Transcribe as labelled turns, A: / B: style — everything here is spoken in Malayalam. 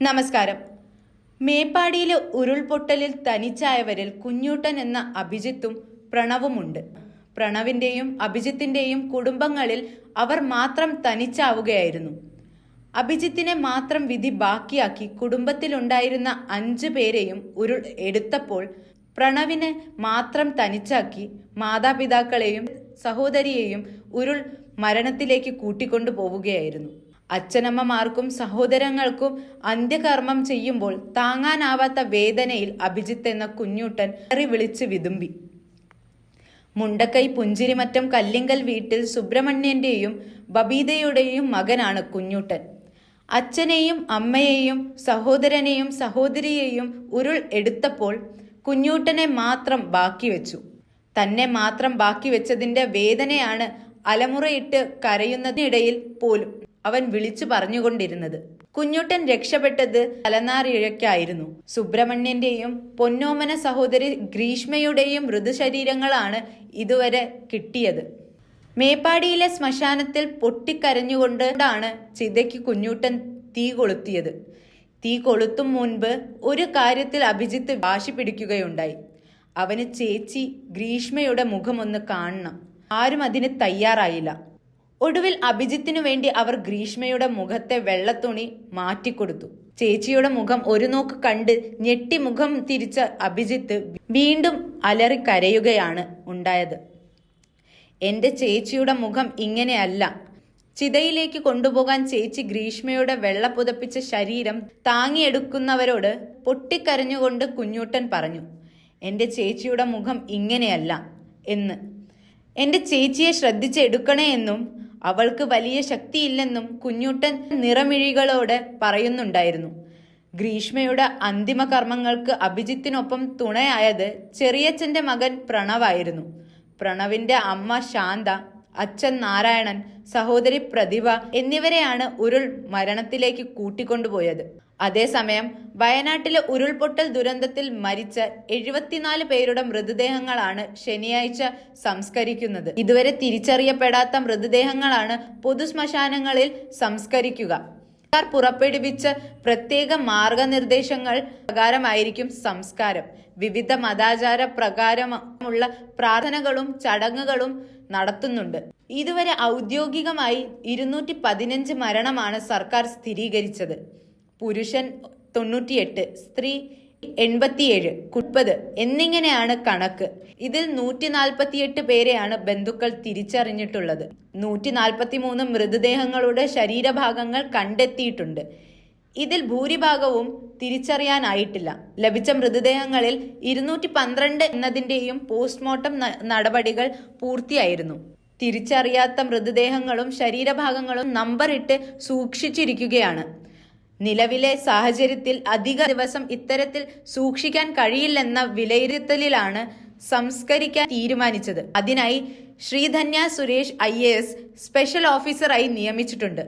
A: നമസ്കാരം. മേപ്പാടിയിലെ ഉരുൾപൊട്ടലിൽ തനിച്ചായവരിൽ കുഞ്ഞൂട്ടൻ എന്ന അഭിജിത്തും പ്രണവുമുണ്ട്. പ്രണവിന്റെയും അഭിജിത്തിന്റെയും കുടുംബങ്ങളിൽ അവർ മാത്രം തനിച്ചാവുകയായിരുന്നു. അഭിജിത്തിനെ മാത്രം വിധി ബാക്കിയാക്കി കുടുംബത്തിലുണ്ടായിരുന്ന അഞ്ചു പേരെയും ഉരുൾ എടുത്തപ്പോൾ പ്രണവിനെ മാത്രം തനിച്ചാക്കി മാതാപിതാക്കളെയും സഹോദരിയെയും ഉരുൾ മരണത്തിലേക്ക് കൂട്ടിക്കൊണ്ടു പോവുകയായിരുന്നു അച്ഛനമ്മമാർക്കും സഹോദരങ്ങൾക്കും അന്ത്യകർമ്മം ചെയ്യുമ്പോൾ താങ്ങാനാവാത്ത വേദനയിൽ അഭിജിത്ത് എന്ന കുഞ്ഞൂട്ടൻ കറി വിളിച്ച് വിതുമ്പി. മുണ്ടക്കൈ പുഞ്ചിരിമറ്റം കല്ലിങ്കൽ വീട്ടിൽ സുബ്രഹ്മണ്യന്റെയും ബബീതയുടെയും മകനാണ് കുഞ്ഞൂട്ടൻ. അച്ഛനെയും അമ്മയെയും സഹോദരനെയും സഹോദരിയെയും ഉരുൾ എടുത്തപ്പോൾ കുഞ്ഞൂട്ടനെ മാത്രം ബാക്കി വെച്ചു. തന്നെ മാത്രം ബാക്കി വെച്ചതിന്റെ വേദനയാണ് അലമുറയിട്ട് കരയുന്നതിനിടയിൽ പോലും അവൻ വിളിച്ചു പറഞ്ഞുകൊണ്ടിരുന്നത്. കുഞ്ഞുട്ടൻ രക്ഷപ്പെട്ടത് തലനാരിഴയ്ക്കായിരുന്നു. സുബ്രഹ്മണ്യന്റെയും പൊന്നോമന സഹോദരി ഗ്രീഷ്മയുടെയും മൃദുശരീരങ്ങളാണ് ഇതുവരെ കിട്ടിയത്. മേപ്പാടിയിലെ ശ്മശാനത്തിൽ പൊട്ടിക്കരഞ്ഞുകൊണ്ടാണ് ചിതയ്ക്ക് കുഞ്ഞൂട്ടൻ തീ കൊളുത്തിയത്. തീ കൊളുത്തും മുൻപ് ഒരു കാര്യത്തിൽ അഭിജിത്ത് വാശി പിടിക്കുകയുണ്ടായി. അവന് ചേച്ചി ഗ്രീഷ്മയുടെ മുഖമൊന്ന് കാണണം. ആരും അതിന് തയ്യാറായില്ല. ഒടുവിൽ അഭിജിത്തിനു വേണ്ടി അവർ ഗ്രീഷ്മയുടെ മുഖത്തെ വെള്ളത്തുണി മാറ്റിക്കൊടുത്തു. ചേച്ചിയുടെ മുഖം ഒരു നോക്ക് കണ്ട് ഞെട്ടി മുഖം തിരിച്ച അഭിജിത്ത് വീണ്ടും അലറി കരയുകയാണ് ഉണ്ടായത്. എന്റെ ചേച്ചിയുടെ മുഖം ഇങ്ങനെയല്ല. ചിതയിലേക്ക് കൊണ്ടുപോകാൻ ചേച്ചി ഗ്രീഷ്മയുടെ വെള്ള പുതപ്പിച്ച ശരീരം താങ്ങിയെടുക്കുന്നവരോട് പൊട്ടിക്കരഞ്ഞുകൊണ്ട് കുഞ്ഞൂട്ടൻ പറഞ്ഞു എന്റെ ചേച്ചിയുടെ മുഖം ഇങ്ങനെയല്ല എന്ന്. എന്റെ ചേച്ചിയെ ശ്രദ്ധിച്ചെടുക്കണേ എന്നും അവൾക്ക് വലിയ ശക്തിയില്ലെന്നും കുഞ്ഞുട്ടൻ നിറമിഴികളോട് പറയുന്നുണ്ടായിരുന്നു. ഗ്രീഷ്മയുടെ അന്തിമ കർമ്മങ്ങൾക്ക് അഭിജിത്തിനൊപ്പം തുണയായത് ചെറിയച്ഛന്റെ മകൻ പ്രണവായിരുന്നു. പ്രണവിന്റെ അമ്മ ശാന്ത അച്ഛൻ നാരായണൻ സഹോദരി പ്രതിഭ എന്നിവരെയാണ് ഉരുൾ മരണത്തിലേക്ക് കൂട്ടിക്കൊണ്ടുപോയത്. അതേസമയം വയനാട്ടിലെ ഉരുൾപൊട്ടൽ ദുരന്തത്തിൽ മരിച്ച എഴുപത്തിനാല് പേരുടെ മൃതദേഹങ്ങളാണ് ശനിയാഴ്ച സംസ്കരിക്കുന്നത്. ഇതുവരെ തിരിച്ചറിയപ്പെടാത്ത മൃതദേഹങ്ങളാണ് പൊതുശ്മശാനങ്ങളിൽ സംസ്കരിക്കുക. സർക്കാർ പുറപ്പെടുവിച്ച പ്രത്യേക മാർഗനിർദ്ദേശങ്ങൾ പ്രകാരമായിരിക്കും സംസ്കാരം. വിവിധ മതാചാര പ്രകാരമുള്ള പ്രാർത്ഥനകളും ചടങ്ങുകളും നടത്തുന്നുണ്ട്. ഇതുവരെ ഔദ്യോഗികമായി ഇരുന്നൂറ്റി പതിനഞ്ച് മരണമാണ് സർക്കാർ സ്ഥിരീകരിച്ചത്. പുരുഷൻ തൊണ്ണൂറ്റിയെട്ട് സ്ത്രീ എൺപത്തിയേഴ് മുപ്പത് എന്നിങ്ങനെയാണ് കണക്ക്. ഇതിൽ നൂറ്റി നാൽപ്പത്തിയെട്ട് പേരെയാണ് ബന്ധുക്കൾ തിരിച്ചറിഞ്ഞിട്ടുള്ളത്. നൂറ്റി നാൽപ്പത്തി മൂന്ന് മൃതദേഹങ്ങളുടെ ശരീരഭാഗങ്ങൾ കണ്ടെത്തിയിട്ടുണ്ട്. ഇതിൽ ഭൂരിഭാഗവും തിരിച്ചറിയാനായിട്ടില്ല. ലഭിച്ച മൃതദേഹങ്ങളിൽ ഇരുന്നൂറ്റി പന്ത്രണ്ട് എന്നതിന്റെയും പോസ്റ്റ്മോർട്ടം നടപടികൾ പൂർത്തിയായിരുന്നു. തിരിച്ചറിയാത്ത മൃതദേഹങ്ങളും ശരീരഭാഗങ്ങളും നമ്പറിട്ട് സൂക്ഷിച്ചിരിക്കുകയാണ്. നിലവിലെ സാഹചര്യത്തിൽ അധിക ദിവസം ഇത്തരത്തിൽ സൂക്ഷിക്കാൻ കഴിയില്ലെന്ന വിലയിരുത്തലിലാണ് സംസ്കരിക്കാൻ തീരുമാനിച്ചത്. അതിനായി ശ്രീധന്യ സുരേഷ് ഐ സ്പെഷ്യൽ ഓഫീസറായി നിയമിച്ചിട്ടുണ്ട്.